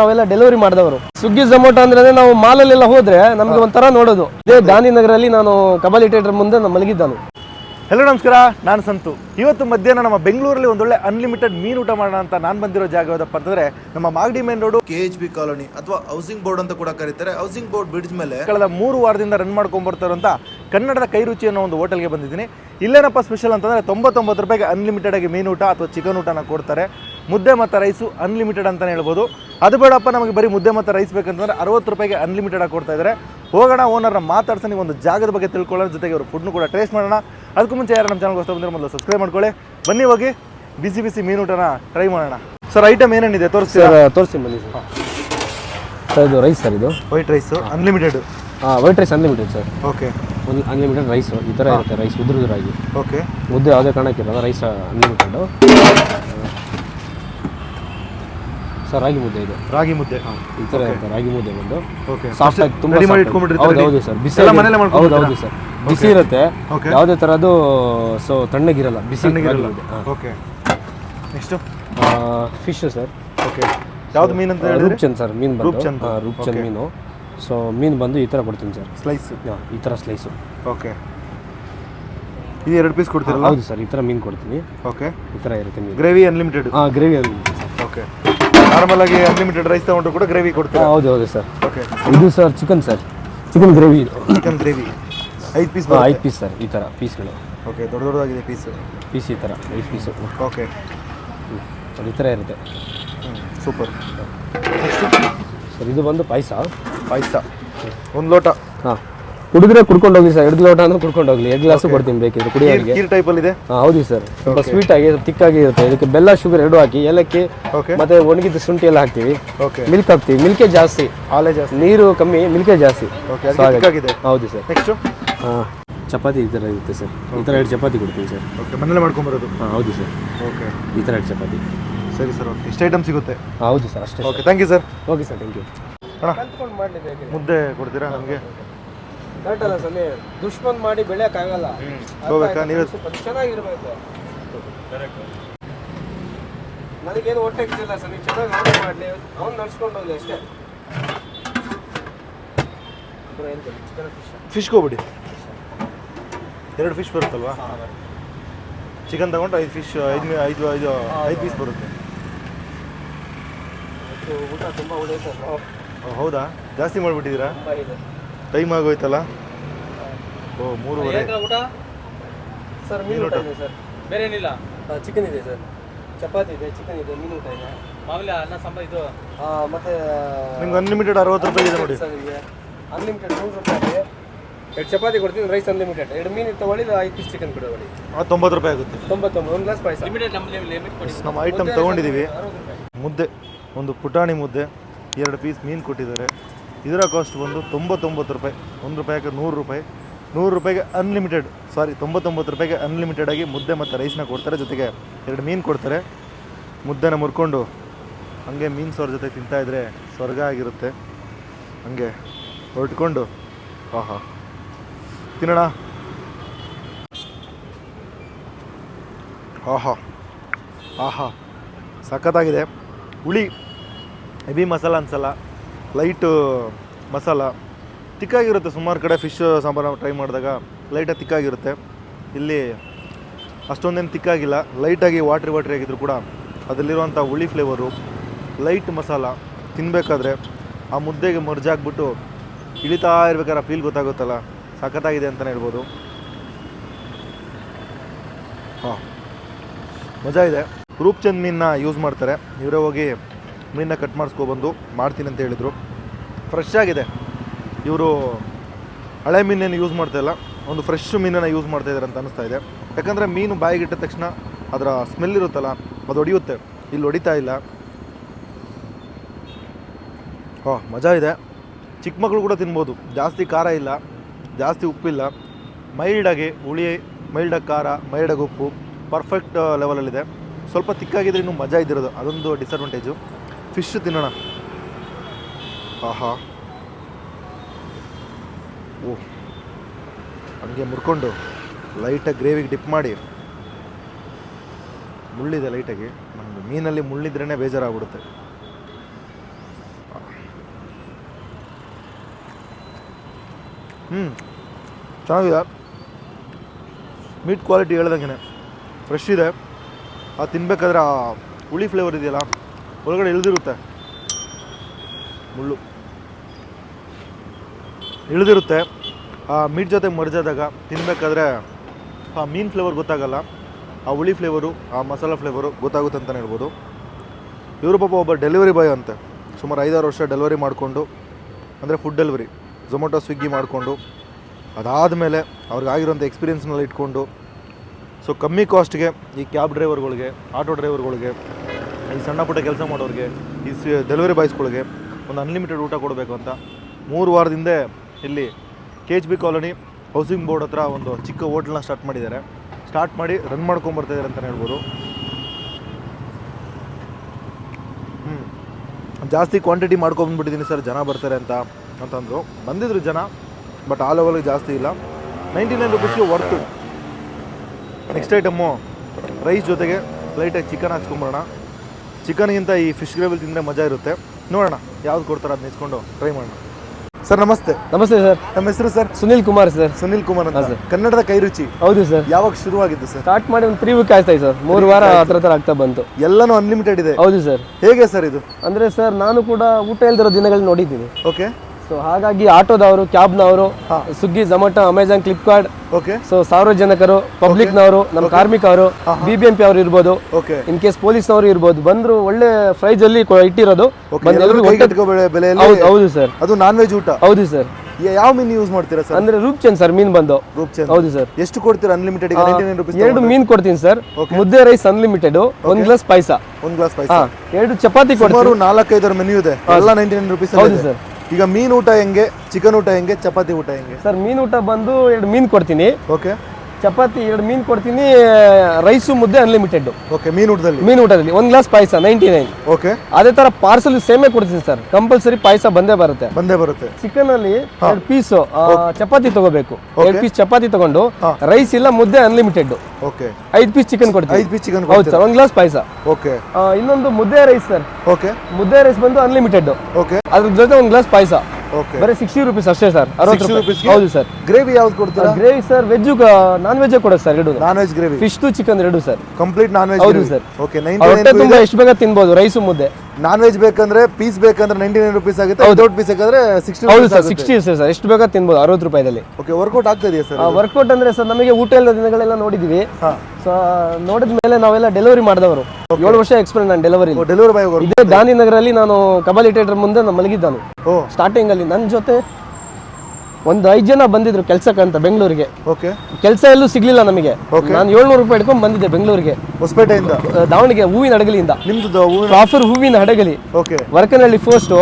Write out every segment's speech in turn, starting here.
ನಾವೆಲ್ಲ ಡೆಲಿವರಿ ಮಾಡಿದವರು. ಸ್ವಿಗ್ಗಿ ಝೊಮೊಟೊ ಅಂದ್ರೆ ನಾವು ಮಾಲಲ್ಲೆಲ್ಲ ಹೋದ್ರೆ ನಮ್ಗೆ ಒಂಥರ ನೋಡೋದು. ಇದೇ ಗಾಂಧಿನಗರಲ್ಲಿ ನಾನು ಕಬಾಲಿ ಥಿಯೇಟರ್ ಮುಂದೆ ನಾನು ಮಲಗಿದ್ದಾನು. ಹಲೋ ನಮಸ್ಕಾರ. ನಾನು ಸಂತು. ಇವತ್ತು ಮಧ್ಯಾಹ್ನ ನಮ್ಮ ಬೆಂಗಳೂರಲ್ಲಿ ಒಂದೊಳ್ಳೆ ಅನ್ಲಿಮಿಟೆಡ್ ಮೀನು ಊಟ ಮಾಡೋಣ ಅಂತ ನಾನು ಬಂದಿರೋ ಜಾಗ ಯಾವುದಪ್ಪ ಅಂತಂದ್ರೆ ನಮ್ಮ Magadi main road K H B colony ಅಥವಾ ಹೌಸಿಂಗ್ ಬೋರ್ಡ್ ಅಂತ ಕೂಡ ಕರೀತಾರೆ. ಹೌಸಿಂಗ್ ಬೋರ್ಡ್ ಬ್ರಿಡ್ಜ್ ಮೇಲೆ ಕಳೆದ ಮೂರು ವಾರದಿಂದ ರನ್ ಮಾಡ್ಕೊಂಡ್ ಅಂತ ಕನ್ನಡದ ಕೈರುಚಿ ಅನ್ನೋ ಒಂದು ಹೋಟೆಲ್ಗೆ ಬಂದಿದ್ದೀನಿ. ಇಲ್ಲೇನಪ್ಪ ಸ್ಪೆಷಲ್ ಅಂತಂದ್ರೆ ತೊಂಬತ್ತೊಂಬತ್ತು ರೂಪಾಯಿಗೆ ಅನ್ಲಿಮಿಟೆಡ್ ಆಗಿ ಮೀನು ಊಟ ಅಥವಾ ಚಿಕನ್ ಊಟನ ಕೊಡ್ತಾರೆ. ಮುದ್ದೆ ಮತ್ತು ರೈಸು ಅನ್ಲಿಮಿಟೆಡ್ ಅಂತಲೇ ಹೇಳ್ಬೋದು. ಅದು ಬೇಡಪ್ಪ ನಮಗೆ ಬರೀ ಮುದ್ದೆ ಮತ್ತು ರೈಸ್ ಬೇಕಂತಂದರೆ ಅರವತ್ತು ರೂಪಾಯಿಗೆ ಅನ್ಲಿಮಿಟೆಡ್ ಆಗಿ ಕೊಡ್ತಾ ಇದ್ದಾರೆ. ಹೋಗೋಣ ಓನರ್ನ ಮಾತಾಡ್ಸೋಣ ಒಂದು ಜಾಗದ ಬಗ್ಗೆ ತಿಳ್ಕೊಳ್ಳೋಣ ಜೊತೆಗೆ ಅವರು ಫುಡ್ನು ಕೂಡ ಟೇಸ್ಟ್ ಮಾಡೋಣ. ಅದಕ್ಕೂ ಮುಂಚೆ ಯಾರು ನಮ್ಮ ಚಾನಲ್ ಹೊಸ ಬಂದರೆ ಮೊದಲು ಸಬ್ಸ್ಕ್ರೈಬ್ ಮಾಡ್ಕೊಳ್ಳಿ. ಬನ್ನಿ ಹೋಗಿ ಬಿಸಿ ಬಿಸಿ ಮೀನು ಊಟನ ಟ್ರೈ ಮಾಡೋಣ. ಸರ್ ಐಟಮ್ ಏನೇನಿದೆ? ತೋರಿಸಿ ತೋರಿಸಿ ತೋರಿಸ್ತೀನಿ ಬನ್ನಿ ಸರ್. ಸರ್ ಇದು ರೈಸ್ ಸರ್ ಇದು? ವೈಟ್ ರೈಸು ಅನ್ಲಿಮಿಟೆಡ್ ಹಾಂ white rice unlimited sir okay ಒಂದು ಅನ್ಲಿಮಿಟೆಡ್ ರೈಸು ಈ ಥರ ಇರುತ್ತೆ ರೈಸ್ ಉದುರುದುರಾಗಿ. ಓಕೆ ಮುದ್ದೆ ಯಾವುದೇ ಕಾರಣಕ್ಕಿರಲ್ಲ ರೈಸ್ ಅನ್ಲಿಮಿಟೆಡು ಸರ್ ರಾಗಿ ಮುದ್ದೆ ಇದು. ರಾಗಿ ಮುದ್ದೆ ಈ ಥರ ಇರುತ್ತೆ ರಾಗಿ ಮುದ್ದೆ ಬಂದು. ಓಕೆ ಸಾಫ್ಟ್ ಆಗಿ ತುಂಬ ರೆಡಿ ಮಾಡಿ soft ಇಟ್ಕೊಂಡ್ಬಿಟ್ಟಿರ್ತೀರಾ ಹೌದು ಹೌದು ಸರ್ ಬಿಸಿ ಎಲ್ಲ ಮನೇಲೆ ಹೌದು ಹೌದು ಸರ್. ಬಿಸಿ ಇರುತ್ತೆ. ಯಾವುದೇ ಥರದ್ದು ಸೊ ತಣ್ಣಗಿರಲ್ಲ. ಬಿಸಿ ತಣ್ಣಗಿರಲ್ಲ. Okay next fish sir. Okay ಯಾವ್ದು ಮೀನು ಅಂತ ಹೇಳಿದ್ರೆ? ರೂಪ್ಚಂದ್ ಸರ್ ಮೀನು ಬಂದು. ರೂಪ್ಚಂದ್. ರೂಪ್ಚಂದ್ ಮೀನು. ಸೊ ಮೀನು ಬಂದು ಈ ಥರ ಕೊಡ್ತೀನಿ ಸರ್. ಸ್ಲೈಸ್ ಈ ಥರ ಸ್ಲೈಸು ಓಕೆ ಇದು ಎರಡು ಪೀಸ್ ಕೊಡ್ತೀರಲ್ಲ? ಹೌದು ಸರ್ ಈ ಥರ ಮೀನು ಕೊಡ್ತೀನಿ. ಓಕೆ ಈ ಥರ ಇರುತ್ತೆ ಮೀನು. ಗ್ರೇವಿ ಅನ್ಲಿಮಿಟೆಡ್ ಹಾಂ ಗ್ರೇವಿ ಓಕೆ ನಾರ್ಮಲ್ ಆಗಿ ಅನ್ಲಿಮಿಟೆಡ್ ರೈಸ್ ತಗೊಂಡ್ರು ಕೂಡ ಗ್ರೇವಿ ಕೊಡ್ತೀರಾ? ಹೌದು ಹೌದು ಸರ್ ಓಕೆ ಇದು sir chicken sir chicken gravy ಇದು. ಚಿಕನ್ ಗ್ರೇವಿ ಐದು ಪೀಸ್ ಹಾಂ ಐದು ಪೀಸ್ ಸರ್ ಈ ಥರ ಪೀಸ್ಗಳು ಓಕೆ ದೊಡ್ಡ ದೊಡ್ಡದಾಗಿದೆ ಪೀಸ್ ಪೀಸ್ ಈ ಥರ ಐದು ಪೀಸು ಓಕೆ ಅದು ಈ ಥರ ಇರುತ್ತೆ. ಸೂಪರ್ ಸರ್ ಇದು ಬಂದು ಪಾಯಸ? ಪಾಯಸ. ಒಂದು ಲೋಟ. ಹಾಂ. ಕುಡಿದ್ರೆ ಕುಡ್ಕೊಂಡು ಹೋಗಿ ಸರ್. ಎರಡು ಲೋಟ ಅಂದ್ರೆ ಕುಡ್ಕೊಂಡು ಹೋಗ್ಲಿ ಎರಡು ಗ್ಲಾಸು ಕೊಡ್ತೀನಿ ಬೇಕಿದ್ರೆ ಕುಡಿಯೋರಿಗೆ ಟೈಪ್ ಟೈಪಲ್ಲಿ ಇದೆ? ಹಾಂ ಹೌದು ಸರ್. ಸ್ವಲ್ಪ ಸ್ವೀಟ್ ಆಗಿ ತಿಕ್ಕಾಗಿ ಇರುತ್ತೆ ಇದಕ್ಕೆ ಬೆಲ್ಲ ಶುಗರ್ ಎರಡು ಹಾಕಿ ಏಲಕ್ಕಿ ಮತ್ತೆ ಒಣಗಿದ ಶುಂಠಿ ಎಲ್ಲ ಹಾಕ್ತೀವಿ. ಓಕೆ ಮಿಲ್ಕ್ ಹಾಕ್ತೀವಿ. ಮಿಲ್ಕೆ ಜಾಸ್ತಿ. ಹಾಲೇ ಜಾಸ್ತಿ. ನೀರು ಕಮ್ಮಿ ಮಿಲ್ಕೆ ಜಾಸ್ತಿ. ಹೌದು ಸರ್. ನೆಕ್ಸ್ಟು ಹಾಂ ಚಪಾತಿ ಈ ಥರ ಇರುತ್ತೆ ಸರ್. ಈ ಥರ ಎರಡು ಚಪಾತಿ ಕೊಡ್ತೀವಿ ಸರ್. ಓಕೆ ಮನೇಲೆ ಮಾಡ್ಕೊಂಬರೋದು? ಹಾಂ ಹೌದು ಸರ್. ಓಕೆ ಈ ಥರ ಎರಡು ಚಪಾತಿ. ಸರಿ ಸರ್ ಓಕೆ ಇಷ್ಟು ಐಟಮ್ ಸಿಗುತ್ತೆ? ಹೌದು ಸರ್ ಅಷ್ಟೇ okay thank you sir okay sir thank you ಮುದ್ದೆ ಕೊಡ್ತೀರಾ ನಮಗೆ? ಕರೆಕ್ಟಲ್ಲ ಸ್ವಾಮಿ ದುಷ್ಮನ್ ಮಾಡಿ ಬೆಳೆಯೋಕ್ಕಾಗಲ್ಲ ಹೋಗ್ಬೇಕಾ ನೀವೇ? ಚೆನ್ನಾಗಿರ್ಬೇಕು. ನನಗೇನು ಹೊಟ್ಟೆ ಇಲ್ಲ ಸ್ವಾಮಿ ಚೆನ್ನಾಗಿ ಆರ್ಡರ್ ಮಾಡಲಿ. ಅವ್ನು ನಡ್ಸ್ಕೊಂಡು ಹೋಗ್ಲಿ ಅಷ್ಟೇ. ಚಿಕನ್ ಫಿಶ್ ಫಿಶ್ಗೆ ಹೋಗ್ಬಿಡಿ ಎರಡು ಫಿಶ್ ಬರುತ್ತಲ್ವಾ? ಚಿಕನ್ ತಗೊಂಡು ಐದು ಫಿಶ್ ಐದು ಐದು ಐದು ಐದು ಪೀಸ್ ಬರುತ್ತೆ. ಊಟ ತುಂಬ ಉಳಿಯುತ್ತೆ ಓ, ಹೌದಾ? ಜಾಸ್ತಿ ಮಾಡಿಬಿಟ್ಟಿದ್ದೀರಾ? ತುಂಬ ಇದೆ. ಟೈಮ್ ಆಗೋಯ್ತಲ್ಲ? ಓ ಮೂರುವರೆ. ಊಟ? ಸರ್ ಮೀನು ಊಟ ಇದೆ ಸರ್. ಬೇರೆ ಏನಿಲ್ಲ? ಚಿಕನ್ ಇದೆ ಸರ್. ಚಪಾತಿ ಇದೆ ಚಿಕನ್ ಇದೆ ಮೀನು ಊಟ ಇದೆ. ಮಾಮೂಲಿ ಅನ್ನ ಸಾಂಬಾರ್ ಇದು? ಮತ್ತೆ ನಿಮ್ಗೆ ಅನ್ಲಿಮಿಟೆಡ್ ಅರವತ್ತು ರೂಪಾಯಿ ಇದೆ ನೋಡಿ. ಸರ್ ನಿಮಗೆ. ಅನ್ಲಿಮಿಟೆಡ್ ನೂರು ರೂಪಾಯಿ ಎರಡು ಚಪಾತಿ ಕೊಡ್ತೀವಿ ರೈಸ್ ಅನ್ಲಿಮಿಟೆಡ್ ಎರಡು ಮೀನು ತಗೊಳ್ಳಿ ಐದು ಪೀಸ್ ಚಿಕನ್ ಕೊಡೋಳಿ ಆ, ತೊಂಬತ್ತು ರೂಪಾಯಿ ಆಗುತ್ತೆ. ತೊಂಬತ್ತೊಂಬತ್ತು ಒಂದು ಗ್ಲಾಸ್ ಪಾಯಸ. ಲಿಮಿಟೆಡ್ ನಮ್ಮ ಲಿಮಿಟ್ ಕೊಡಿ. ನಮ್ಮ ಐಟಮ್ ತೊಗೊಂಡಿದ್ದೀವಿ ಮುದ್ದೆ ಒಂದು ಪುಟಾಣಿ ಮುದ್ದೆ ಎರಡು ಪೀಸ್ ಮೀನು ಕೊಟ್ಟಿದ್ದಾರೆ. ಇದರ ಕಾಸ್ಟ್ ಬಂದು ತೊಂಬತ್ತೊಂಬತ್ತು ರೂಪಾಯಿ. ಒಂದು ರೂಪಾಯಿಗೆ ನೂರು ರೂಪಾಯಿ. ನೂರು ರೂಪಾಯಿಗೆ ಅನ್ಲಿಮಿಟೆಡ್ ಸಾರಿ ತೊಂಬತ್ತೊಂಬತ್ತು ರೂಪಾಯಿಗೆ ಅನ್ಲಿಮಿಟೆಡ್ ಆಗಿ ಮುದ್ದೆ ಮತ್ತು ರೈಸ್ನ ಕೊಡ್ತಾರೆ. ಜೊತೆಗೆ ಎರಡು ಮೀನು ಕೊಡ್ತಾರೆ. ಮುದ್ದೆನ ಮುರ್ಕೊಂಡು ಹಂಗೆ ಮೀನು ಸೋರ್ ಜೊತೆ ತಿಂತಾಯಿದ್ರೆ ಸ್ವರ್ಗ ಆಗಿರುತ್ತೆ. ಹಂಗೆ ಹೊರಟ್ಕೊಂಡು. ಆಹಾ. ತಿನ್ನೋಣ. ಆಹಾ. ಆಹಾ. ಸಖತ್ತಾಗಿದೆ. ಹುಳಿ ಹೆವಿ ಮಸಾಲ ಅನ್ಸಲ್ಲ. ಲೈಟು ಮಸಾಲ ತಿಕ್ಕಾಗಿರುತ್ತೆ. ಸುಮಾರು ಕಡೆ ಫಿಶ್ ಸಾಂಬಾರು ಟ್ರೈ ಮಾಡಿದಾಗ ಲೈಟಾಗಿ ತಿಕ್ಕಾಗಿರುತ್ತೆ. ಇಲ್ಲಿ ಅಷ್ಟೊಂದೇನು ತಿಕ್ಕಾಗಿಲ್ಲ. ಲೈಟಾಗಿ ವಾಟ್ರಿ ವಾಟ್ರಿ ಆಗಿದ್ರು ಕೂಡ ಅದರಲ್ಲಿರುವಂಥ ಹುಳಿ ಫ್ಲೇವರು ಲೈಟ್ ಮಸಾಲ ತಿನ್ನಬೇಕಾದ್ರೆ ಆ ಮುದ್ದೆಗೆ ಮರ್ಜಾಗ್ಬಿಟ್ಟು ಇಳಿತಾ ಇರ್ಬೇಕಾದ್ರೆ ಫೀಲ್ ಗೊತ್ತಾಗುತ್ತಲ್ಲ. ಸಖತ್ತಾಗಿದೆ ಅಂತಲೇ ಹೇಳ್ಬೋದು. ಹಾಂ, ಮಜಾ ಇದೆ. ರೂಪ್ಚಂದ್ ಮೀನನ್ನ ಯೂಸ್ ಮಾಡ್ತಾರೆ. ಇವರೇ ಹೋಗಿ ಮೀನನ್ನ ಕಟ್ ಮಾಡಿಸ್ಕೊಬಂದು ಮಾಡ್ತೀನಿ ಅಂತ ಹೇಳಿದರು. ಫ್ರೆಶ್ ಆಗಿದೆ. ಇವರು ಹಳೆ ಮೀನೇನು ಯೂಸ್ ಮಾಡ್ತಾ ಇಲ್ಲ. ಒಂದು ಫ್ರೆಶ್ ಮೀನನ್ನು ಯೂಸ್ ಮಾಡ್ತಾ ಇದ್ದಾರೆ ಅಂತ ಅನಿಸ್ತಾ ಇದೆ. ಯಾಕಂದರೆ ಮೀನು ಬಾಯಿಗೆ ಇಟ್ಟ ತಕ್ಷಣ ಅದರ ಸ್ಮೆಲ್ ಇರುತ್ತಲ್ಲ, ಅದು ಹೊಡೆಯುತ್ತೆ ಇಲ್ಲಿ ಹೊಡಿತಾ ಇಲ್ಲ. ಓ ಮಜಾ ಇದೆ. ಚಿಕ್ಕ ಮಕ್ಕಳು ಕೂಡ ತಿನ್ಬೋದು. ಜಾಸ್ತಿ ಖಾರ ಇಲ್ಲ. ಜಾಸ್ತಿ ಉಪ್ಪಿಲ್ಲ. ಮೈಲ್ಡಾಗಿ ಹುಳಿ ಮೈಲ್ಡಾಗಿ ಖಾರ ಮೈಲ್ಡಾಗಿ ಉಪ್ಪು. ಪರ್ಫೆಕ್ಟ್ ಲೆವೆಲಲ್ಲಿದೆ ಸ್ವಲ್ಪ ತಿಕ್ಕಾಗಿದ್ರೆ ಇನ್ನೂ ಮಜಾ ಇದ್ದಿರೋದು. ಅದೊಂದು ಡಿಸಡ್ವಾಂಟೇಜು ಫಿಶ್ ತಿನ್ನೋಣ. ಆಹಾ. ಓ. ಹಂಗೆ ಮುರ್ಕೊಂಡು ಲೈಟಾಗಿ ಗ್ರೇವಿಗೆ ಡಿಪ್ ಮಾಡಿ. ಮುಳ್ಳಿದೆ ಲೈಟಾಗಿ. ನಮ್ಮದು ಮೀನಲ್ಲಿ ಮುಳ್ಳಿದ್ರೇ ಬೇಜಾರಾಗ್ಬಿಡುತ್ತೆ. ಹ್ಞೂ ಚೆನ್ನಾಗಿದೆ. ಮೀಟ್ ಕ್ವಾಲಿಟಿ ಹೇಳ್ದಂಗೆ ಫ್ರೆಶ್ ಇದೆ. ಅದು ತಿನ್ಬೇಕಾದ್ರೆ ಆ ಹುಳಿ ಫ್ಲೇವರ್ ಇದೆಯಲ್ಲ? ಒಳಗಡೆ ಇಳಿದಿರುತ್ತೆ. ಮುಳ್ಳು. ಇಳಿದಿರುತ್ತೆ. ಆ ಮೀಟ್ ಜೊತೆ ಮರ್ಜಾದಾಗ ತಿನ್ನಬೇಕಾದ್ರೆ ಆ ಮೀನು ಫ್ಲೇವರ್ ಗೊತ್ತಾಗಲ್ಲ. ಆ ಹುಳಿ ಫ್ಲೇವರು, ಆ ಮಸಾಲ ಫ್ಲೇವರು ಗೊತ್ತಾಗುತ್ತೆ ಅಂತಲೇ ಹೇಳ್ಬೋದು. ಇವರು ಪಾಪ ಒಬ್ಬ ಡೆಲಿವರಿ ಬಾಯ್ ಅಂತೆ. ಸುಮಾರು ಐದಾರು ವರ್ಷ ಡೆಲಿವರಿ ಮಾಡಿಕೊಂಡು, ಅಂದರೆ ಫುಡ್ ಡೆಲಿವರಿ ಝೊಮೊಟೊ ಸ್ವಿಗ್ಗಿ ಮಾಡಿಕೊಂಡು, ಅದಾದಮೇಲೆ ಅವ್ರಿಗಾಗಿರೋಂಥ ಎಕ್ಸ್ಪೀರಿಯನ್ಸ್ನೆಲ್ಲ ಇಟ್ಕೊಂಡು ಸೊ ಕಮ್ಮಿ ಕಾಸ್ಟ್ಗೆ ಈ ಕ್ಯಾಬ್ ಡ್ರೈವರ್ಗಳಿಗೆ ಆಟೋ ಡ್ರೈವರ್ಗಳಿಗೆ ಈ ಸಣ್ಣ ಪುಟ್ಟ ಕೆಲಸ ಮಾಡೋರಿಗೆ, ಈ ಡೆಲಿವರಿ ಬಾಯ್ಸ್ಗಳಿಗೆ ಒಂದು ಅನ್ಲಿಮಿಟೆಡ್ ಊಟ ಕೊಡಬೇಕು ಅಂತ ಮೂರು ವಾರದಿಂದ ಇಲ್ಲಿ K H B colony housing board ಹತ್ರ ಒಂದು ಚಿಕ್ಕ ಹೋಟ್ಲನ್ನ ಸ್ಟಾರ್ಟ್ ಮಾಡಿದ್ದಾರೆ. ಸ್ಟಾರ್ಟ್ ಮಾಡಿ ರನ್ ಮಾಡ್ಕೊಂಬರ್ತಿದ್ದಾರೆ ಅಂತಲೇ ಹೇಳ್ಬೋದು. ಹ್ಞೂ ಜಾಸ್ತಿ ಕ್ವಾಂಟಿಟಿ ಮಾಡ್ಕೊಂಡ್ಬಿಟ್ಟಿದ್ದೀನಿ ಸರ್, ಜನ ಬರ್ತಾರೆ ಅಂತ ಅಂತಂದರು ಬಂದಿದ್ರು ಜನ ಬಟ್ ಆಲ್ ಓವರ್ಗೆ ಜಾಸ್ತಿ ಇಲ್ಲ. ನೈಂಟಿ ನೈನ್ ರುಪೀಸ್ಗೆ ವರ್ತು ನೆಕ್ಸ್ಟ್ ಐಟಮ್ಮು ರೈಸ್ ಜೊತೆಗೆ ಲೈಟಾಗಿ ಚಿಕನ್ ಹಾಕ್ಸ್ಕೊಂಬರೋಣ ಚಿಕನ್ಗಿಂತ ಈ ಫಿಶ್ ಗ್ರೇವಲ್ ತಿಂದರೆ ಮಜಾ ಇರುತ್ತೆ. ನೋಡೋಣ ಯಾವ್ದು ಕೊಡ್ತಾರೆ ಅದನ್ನ ಇಸ್ಕೊಂಡು ಟ್ರೈ ಮಾಡೋಣ. ಸರ್ ನಮಸ್ತೆ. ನಮಸ್ತೆ ಸರ್. ನಮ್ಮ ಹೆಸರು ಸರ್? ಸುನಿಲ್ ಕುಮಾರ್ ಸರ್. ಸುನಿಲ್ ಕುಮಾರ್ ಅಂತ. ಸರ್. ಕನ್ನಡದ ಕೈರುಚಿ ಹೌದು ಸರ್. ಯಾವಾಗ ಶುರುವಾಗಿದ್ದು ಸರ್? ಸ್ಟಾರ್ಟ್ ಮಾಡಿ ಒಂದು ತ್ರೀ ವೀಕ್ ಆಯ್ತಾ ಸರ್. ಮೂರು ವಾರ ಹತ್ರ ಹತ್ರ ಆಗ್ತಾ ಬಂತು. ಎಲ್ಲನೂ ಅನ್ಲಿಮಿಟೆಡ್ ಇದೆ. ಹೌದು ಸರ್. ಹೇಗೆ ಸರ್ ಇದು? ಅಂದ್ರೆ ಸರ್ ನಾನು ಕೂಡ ಊಟ ಇಲ್ದಿರೋ ದಿನಗಳನ್ನ ನೋಡಿದ್ದೀನಿ. ಓಕೆ ಸೊ ಹಾಗಾಗಿ ಆಟೋದವರು ಕ್ಯಾಬ್ನವರು Swiggy Zomato Amazon Flipkart okay so ಸಾರ್ವಜನಿಕರು ಪಬ್ಲಿಕ್ನವರು ನಮ್ಮ ಕಾರ್ಮಿಕರು ಬಿ ಬಿ ಎಂ ಪಿ ಅವರು ಇರ್ಬೋದು. ಓಕೆ ಇನ್ ಕೇಸ್ ಪೊಲೀಸ್ನವರು ಇರ್ಬೋದು. ಬಂದ್ರು ಒಳ್ಳೆ ಪ್ರೈಸ್ ಅಲ್ಲಿ ಇಟ್ಟಿರೋದು. ಹೌದು ಸರ್ ಅದು ನಾನ್ ವೆಜ್ ಊಟ. ಹೌದು ಸರ್ ಯಾವ ಮೀನು ಯೂಸ್ ಮಾಡ್ತೀರಾ ಸರ್ ಅಂದ್ರೆ ರೂಪ್ಚಂದ್ ಸರ್ ಮೀನ್ ಬಂದು. ರೂಪ್ ಚಂದ್ ಹೌದು ಸರ್ ಎಷ್ಟು ಕೊಡ್ತೀರಾ ಅನ್ಲಿಮಿಟೆಡ್ ಎರಡು ಮೀನ್ ಕೊಡ್ತೀನಿ ಸರ್ ಮುದ್ದೆ ರೈಸ್ ಅನ್ಲಿಮಿಟೆಡ್ ಒಂದ್ ಗ್ಲಾಸ್ ಪಾಯಸ. ಒಂದು ಗ್ಲಾಸ್ ಪೈಸ ಎರಡು ಚಪಾತಿ ಕೊಡ್ತಾರೆ ನಾಲ್ಕೈದರ ಮೆನ್ಯೂ ಇದೆ. ಎಲ್ಲ ನೈಂಟಿ ನೈನ್ ರುಪೀಸ್ ಹೌದು ಸರ್ ಈಗ ಮೀನ್ ಊಟ ಹೆಂಗೆ ಚಿಕನ್ ಊಟ ಹೆಂಗೆ ಚಪಾತಿ ಊಟ ಹೆಂಗೆ? ಸರ್ ಮೀನ್ ಊಟ ಬಂದು ಎರಡು ಮೀನ್ ಕೊಡ್ತೀನಿ. ಓಕೆ ಚಪಾತಿ ಎರಡು ಮೀನು ಕೊಡ್ತೀನಿ ರೈಸು ಮುದ್ದೆ ಅನ್ಲಿಮಿಟೆಡ್ ಓಕೆ ಮೀನು ಊಟದಲ್ಲಿ? ಮೀನು ಊಟದಲ್ಲಿ. ಒಂದು ಗ್ಲಾಸ್ ಪಾಯಸ ನೈಂಟಿ ನೈನ್ ಓಕೆ ಅದೇ ತರ ಪಾರ್ಸಲ್ ಸೇಮೆ ಕೊಡ್ತೀನಿ ಸರ್ ಕಂಪಲ್ಸರಿ ಪಾಯಸ ಬಂದೇ ಬರುತ್ತೆ. ಬಂದೇ ಬರುತ್ತೆ. ಚಿಕನ್ ಅಲ್ಲಿ ಎರಡು ಪೀಸ್ ಚಪಾತಿ ತಗೋಬೇಕು. ಎರಡು ಪೀಸ್ ಚಪಾತಿ ತಗೊಂಡು ರೈಸ್ ಇಲ್ಲ ಮುದ್ದೆ ಅನ್ಲಿಮಿಟೆಡ್ ಓಕೆ ಐದು ಪೀಸ್ ಚಿಕನ್ ಕೊಡ್ತೀನಿ. ಐದು ಪೀಸ್ ಚಿಕನ್ ಹೌದು ಸರ್ ಒಂದು ಗ್ಲಾಸ್ ಪಾಯಸ. ಓಕೆ ಇನ್ನೊಂದು ಮುದ್ದೆ ರೈಸ್ ಸರ್ ಓಕೆ ಮುದ್ದೆ ರೈಸ್ ಬಂದು ಅನ್ಲಿಮಿಟೆಡ್ ಓಕೆ ಅದ್ರ ಜೊತೆ ಒಂದು ಗ್ಲಾಸ್ ಪಾಯಸ. ಬರೀ ಸಿಕ್ಸ್ಟಿ ರುಪೀಸ್ ಅಷ್ಟೇ ಸರ್ ಅರವತ್ತು ರುಪೀಸ್ ಹೌದು ಸರ್ ಗ್ರೇವಿ ಯಾವ್ದು ಕೊಡ್ತೀರಾ? Gravy sir veg non veg ಕೊಡೋದು ಸರ್ ಎರಡು. Non veg gravy fish two chicken ಎರಡು ಸರ್ ಕಂಪ್ಲೀಟ್ ನಾನ್ ವೆಜ್ ಹೌದು ಸರ್. ಓಕೆ ನೈನ್ ತುಂಬಾ ಎಷ್ಟು ಬೇಗ ತಿನ್ಬೋದು? ರೈಸು ಮುದ್ದೆ. ನಾನ್ ವೆಜ್ ಬೇಕಂದ್ರೆ ಪೀಸ್ ಬೇಕಂದ್ರೆ ನೈಂಟಿ ನೈನ್ ರುಪೀಸ್ ಆಗುತ್ತೆ ವಿತೌಟ್ ಪೀಸ್ ಬೇಕಂದ್ರೆ ಸಿಕ್ಸ್ಟಿ ಹೌದು ಸರ್ ಸಿಕ್ಸ್ಟಿ ಸರ್ ಎಷ್ಟು ಬೇಗ ತಿನ್ಬೋದು? ಅರವತ್ತು ರೂಪಾಯಿದಲ್ಲಿ. ಓಕೆ ವರ್ಕೌಟ್ ಆಗ್ತಾ ಇದೆಯಾ ಸರ್ ವರ್ಕೌಟ್ ಅಂದ್ರೆ ಸರ್ ನಮಗೆ ಊಟ ಇಲ್ಲದ ದಿನಗಳೆಲ್ಲ ನೋಡಿದೀವಿ. ಸೊ ನೋಡಿದ ಮೇಲೆ ನಾವೆಲ್ಲ ಡೆಲಿವರಿ ಮಾಡಿದವರು. ಏಳು ವರ್ಷ ಎಕ್ಸ್ಪೀರಿಯನ್ಸ್ ನಾನು ಡೆಲಿವರಿ ಡೆಲಿವರಿ ಬಾಯ್ ಇದೇ ಗಾಂಧಿನಗರಲ್ಲಿ ನಾನು ಕಬಾಲಿ ಥಿಯೇಟರ್ ಮುಂದೆ ನಾನು ಮಲಗಿದ್ದಾನು ಸ್ಟಾರ್ಟಿಂಗ್ ಅಲ್ಲಿ ನನ್ನ ಜೊತೆ ಒಂದು ಐದು ಜನ ಬಂದಿದ್ರು ಕೆಲ್ಸಕ್ಕಂತ ಬೆಂಗಳೂರಿಗೆ. ಓಕೆ. ಕೆಲಸ ಎಲ್ಲೂ ಸಿಗ್ಲಿಲ್ಲ ನಮಗೆ. ನಾನು ಏಳ್ನೂರು ರೂಪಾಯಿ ಹಿಡ್ಕೊಂಡು ಬಂದಿದ್ದೆ ಬೆಂಗಳೂರಿಗೆ. ಹೊಸಪೇಟೆಯಿಂದ? ದಾವಣಗೆರೆ ಹೂವಿನ ಹಡಗಲಿಯಿಂದ ನಿಮ್ದು ಪ್ರಾಫರ್ ಹೂವಿನ ಹಡಗಲಿ. ಓಕೆ. ವರ್ಕನಹಳ್ಳಿ ಫೋಸ್ಟ್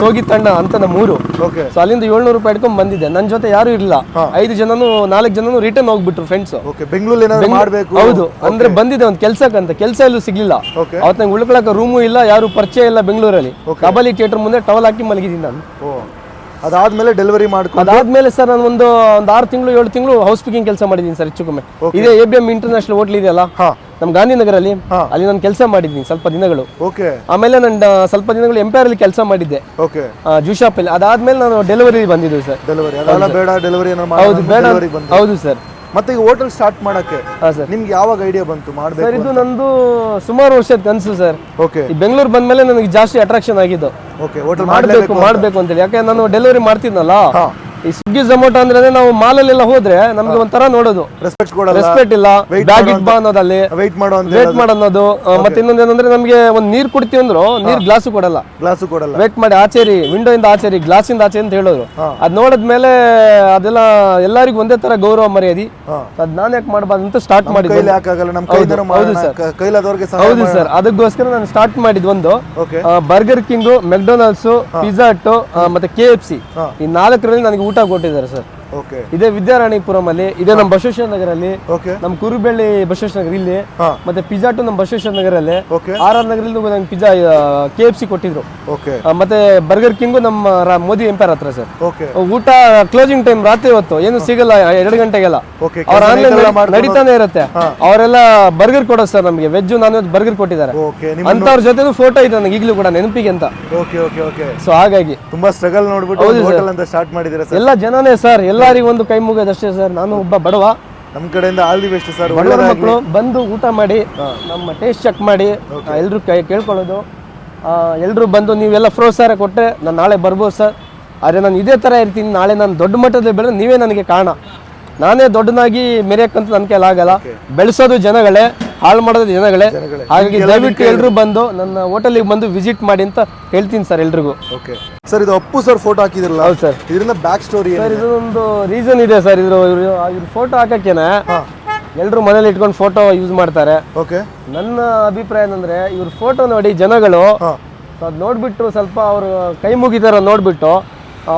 ಸೋಗಿ ತಂಡ ಅಂತ ನಮ್ಮ ಊರು ಓಕೆ. ಸೊ ಅಲ್ಲಿಂದ ಏಳ್ನೂರು ರೂಪಾಯಿ ಹಿಡ್ಕೊಂಡು ಬಂದಿದ್ದೆ. ನನ್ನ ಜೊತೆ ಯಾರು ಇರಲಿಲ್ಲ. ಐದು ಜನನು ನಾಲ್ಕು ಜನನು ರಿಟರ್ನ್ ಹೋಗ್ಬಿಟ್ರು ಫ್ರೆಂಡ್ಸ್ ಓಕೆ. ಬೆಂಗಳೂರಲ್ಲಿ ಏನಾದ್ರು ಮಾಡಬೇಕು? ಹೌದು. ಅಂದ್ರೆ ಬಂದಿದೆ ಒಂದು ಕೆಲ್ಸಕ್ಕಂತ ಕೆಲಸ ಎಲ್ಲೂ ಸಿಗ್ಲಿಲ್ಲ. ಓಕೆ. ಅವತ್ತು ನಂಗೆ ಉಳ್ಕೊಳಕ ರೂಮು ಇಲ್ಲ ಯಾರು ಪರಿಚಯ ಇಲ್ಲ ಬೆಂಗಳೂರಲ್ಲಿ. ಕಬಾಲಿ ಥಿಯೇಟರ್ ಮುಂದೆ ಟವಲ್ ಹಾಕಿ ಮಲಗಿದ್ದೀನಿ ನಾನು. ಅದಾದ್ಮೇಲೆ ಡೆಲಿವರಿ ಮಾಡ್ಕೊಂಡು ಅದಾದ್ಮೇಲೆ ಸರ್ ನಾನು ಒಂದು ಒಂದು ಆರು ತಿಂಗಳು ಏಳು ತಿಂಗಳು ಹೌಸ್ ಪಿಕಿಂಗ್ ಕೆಲಸ ಮಾಡಿದ್ದೀನಿ ಸರ್ ಹೆಚ್ಚು ಕಮ್ಮಿ. ಇದೇ A B M international hotel ಇದೆಯಲ್ಲ? ನಮ್ಮ ಗಾಂಧಿನಗರಲ್ಲಿ ಅಲ್ಲಿ ನಾನು ಕೆಲಸ ಮಾಡಿದ್ದೀನಿ ಸ್ವಲ್ಪ ದಿನಗಳು. ಓಕೆ ಆಮೇಲೆ ನಾನು ಸ್ವಲ್ಪ ದಿನಗಳು ಎಂಪೈರ್ ಅಲ್ಲಿ ಕೆಲಸ ಮಾಡಿದ್ದೆ. ಓಕೆ ಜೂ ಅಲ್ಲಿ. ಅದಾದ್ಮೇಲೆ ನಾನು ಡೆಲಿವರಿ ಬಂದಿದ್ದು ಸರ್. ಡೆಲಿವರಿ ಬೇಡ ಹೌದು ಬೇಡ ಹೌದು ಸರ್. ಮತ್ತೆ ಈಗ ಹೋಟೆಲ್ ಸ್ಟಾರ್ಟ್ ಮಾಡಕ್ಕೆ ಹಾ ಸರ್. ನಿಮ್ಗೆ ಯಾವಾಗ ಐಡಿಯಾ ಬಂತು? ಸರ್ ಮಾಡ್ಬೇಕು ಇದು ನಂದು ಸುಮಾರು ವರ್ಷದ ಕನಸು ಸರ್. ಓಕೆ ಈ ಬೆಂಗಳೂರು ಬಂದ್ಮೇಲೆ ನನಗೆ ಜಾಸ್ತಿ ಅಟ್ರಾಕ್ಷನ್ ಆಗಿದ್ದು. ಓಕೆ ಹೋಟೆಲ್ ಮಾಡ್ಬೇಕು ಮಾಡ್ಬೇಕು ಅಂತೇಳಿ. ಯಾಕೆ ನಾನು ಡೆಲಿವರಿ ಮಾಡ್ತಿದ್ನಲ್ಲ? ಹಾ. ಈ ಸ್ವಿಗ್ಗಿ ಝೊಮ್ಯಾಟೊ ಅಂದ್ರೆ ನಾವು ಮಾಲಲ್ಲೆಲ್ಲ ಹೋದ್ರೆ ನಮ್ಗೆ ಒಂಥರ ನೋಡೋದು. ರೆಸ್ಪೆಕ್ಟ್ ಕೊಡಲ್ಲ. ರೆಸ್ಪೆಕ್ಟ್ ಇಲ್ಲ. ಬ್ಯಾಗ್ ಇಟ್ ಬಾ ಅನ್ನೋದಲ್ಲಿ. ವೆಯ್ಟ್ ಮಾಡೋ ವೇಟ್ ಮಾಡೋದು ಮತ್ತೆ ಇನ್ನೊಂದು ಏನಂದ್ರೆ ನಮ್ಗೆ ಒಂದ್ ನೀರ್ ಕುಡ್ತೀವಿ ಅಂದ್ರು ನೀರ್ ಗ್ಲಾಸ್ ಕೊಡಲ್ಲ. ಗ್ಲಾಸ್ ಕೊಡಲ್ಲ. ವೇಟ್ ಮಾಡಿ ಆಚೆರಿ ವಿಂಡೋ ಇಂದ ಆಚೆರಿ ಗ್ಲಾಸ್ ಇಂದ ಆಚೆ ಅಂತ ಹೇಳೋದು ಅದ್ ನೋಡಿದ್ಮೇಲೆ ಅದೆಲ್ಲ ಎಲ್ಲರಿಗೂ ಒಂದೇ ತರ ಗೌರವ ಮರ್ಯಾದಿ. ಅದ್ ನಾನ್ ಯಾಕೆ ಮಾಡಬಾರ್ದು ಅಂತ ಸ್ಟಾರ್ಟ್ ಮಾಡಿದ್ವಿ ಹೌದು ಸರ್. ಹೌದು ಅದಕ್ಕೋಸ್ಕರ ನಾನು ಸ್ಟಾರ್ಟ್ ಮಾಡಿದ್ ಒಂದು. Burger King McDonald's Pizza Hut ಮತ್ತೆ ಕೆ ಎಫ್ ಸಿ ಈ ನಾಲ್ಕರಲ್ಲಿ ನನಗೆ ಊಟ ಕೊಟ್ಟಿದ್ದಾರೆ ಸರ್. ಇದೇ ವಿದ್ಯಾರಾಣಿಪುರಂ ಅಲ್ಲಿ ಇದೆ ನಮ್ಮ ಬಸವೇಶ್ವರ ನಗರ ಅಲ್ಲಿ ನಮ್ಮ ಕುರುಬೆಳ್ಳಿ ಬಸವೇಶ್ವರ ನಗರ ಇಲ್ಲಿ ಮತ್ತೆ ಪಿಜ್ಜಾ ಟು ನಮ್ಮ ಬಸವೇಶ್ವರ ನಗರಲ್ಲಿ ಅಲ್ಲಿ ಆರ್ ಆರ್ ನಗರಲ್ಲಿ ನಂಗೆ ಪಿಜ್ಜಾ ಕೆ ಎಫ್ ಸಿ ಕೊಟ್ಟಿದ್ರು. ಮತ್ತೆ ಬರ್ಗರ್ ಕಿಂಗು ನಮ್ಮ ಮೋದಿ ಎಂಪೈರ್ ಹತ್ರ ಸರ್ ಊಟ ಕ್ಲೋಸಿಂಗ್ ಟೈಮ್ ರಾತ್ರಿ ಹೊತ್ತು ಏನು ಸಿಗಲ್ಲ ಎರಡು ಗಂಟೆಗೆಲ್ಲ. ಅವ್ರ ಆನ್ಲೈನ್ ನಡೀತಾನೆ ಇರುತ್ತೆ. ಅವರೆಲ್ಲ ಬರ್ಗರ್ ಕೊಡೋದು ಸರ್ ನಮಗೆ ವೆಜ್ ನಾನ್ ವೆಜ್ ಬರ್ಗರ್ ಕೊಟ್ಟಿದ್ದಾರೆ. ಅಂತವ್ರ ಜೊತೆ ಫೋಟೋ ಇದೆ ನನಗೆ ಈಗಲೂ ಕೂಡ ನೆನಪಿಗೆ ಅಂತ. ಸೊ ಹಾಗಾಗಿ. ತುಂಬಾ ಸ್ಟ್ರಗಲ್ ನೋಡ್ಬಿಟ್ಟು ಎಲ್ಲ ಜನನೇ ಸರ್ ಎಲ್ಲ ಎಲ್ಲರಿಗೂ ಒಂದು ಕೈ ಮುಗಿಯೋದಷ್ಟೇ ಸರ್. ನಾನು ಒಬ್ಬ ಬಡವ. ನಮ್ಮ ಕಡೆಯಿಂದ ಆಲ್ ದಿ ಬೆಸ್ಟ್ ಸರ್ ಬಡವರ ಮಕ್ಕಳು ಬಂದು ಊಟ ಮಾಡಿ ನಮ್ಮ ಟೇಸ್ಟ್ ಚೆಕ್ ಮಾಡಿ ಎಲ್ಲರೂ ಕೈ ಕೇಳ್ಕೊಳ್ಳೋದು. ಎಲ್ಲರೂ ಬಂದು ನೀವೆಲ್ಲ ಪ್ರೋತ್ಸಾಹ ಕೊಟ್ಟರೆ ನಾನು ನಾಳೆ ಬರ್ಬೋದು ಸರ್. ಆದರೆ ನಾನು ಇದೇ ಥರ ಇರ್ತೀನಿ. ನಾಳೆ ನಾನು ದೊಡ್ಡ ಮಟ್ಟದಲ್ಲಿ ಬೆಳೆದು ನೀವೇ ನನಗೆ ಕಾರಣ. ನಾನೇ ದೊಡ್ಡನಾಗಿ ಮೆರೆಯಕ್ಕಂತ ನನ್ನ ಕೈಲಾಗಲ್ಲ ಬೆಳೆಸೋದು ಜನಗಳೇ ಹಾಳು ಮಾಡೋದು ಜನಗಳೇ. ಹಾಗಾಗಿ ದಯವಿಟ್ಟು ಎಲ್ಲರೂ ಬಂದು ನನ್ನ ಹೋಟೆಲಿಗೆ ಬಂದು ವಿಸಿಟ್ ಮಾಡಿ ಅಂತ ಹೇಳ್ತೀನಿ ಸರ್ ಎಲ್ರಿಗೂ. ಓಕೆ ಸರ್ ಇದು ಅಪ್ಪು ಸರ್ ಫೋಟೋ ಹಾಕಿದ್ರಲ್ಲ? ಹೌದು ಸರ್. ಇದರಿಂದ ಬ್ಯಾಕ್ ಸ್ಟೋರಿ ಸರ್ ಇದೊಂದು ರೀಸನ್ ಇದೆ ಸರ್ ಇದ್ರ ಇವ್ರ ಫೋಟೋ ಹಾಕಕ್ಕೇನೆ ಎಲ್ಲರೂ ಮನೇಲಿ ಇಟ್ಕೊಂಡು ಫೋಟೋ ಯೂಸ್ ಮಾಡ್ತಾರೆ. ಓಕೆ ನನ್ನ ಅಭಿಪ್ರಾಯ ಏನಂದ್ರೆ ಇವ್ರ ಫೋಟೋ ನೋಡಿ ಜನಗಳು ಅದ್ ನೋಡ್ಬಿಟ್ಟು ಸ್ವಲ್ಪ ಅವರು ಕೈ ಮುಗಿದಾರ ನೋಡ್ಬಿಟ್ಟು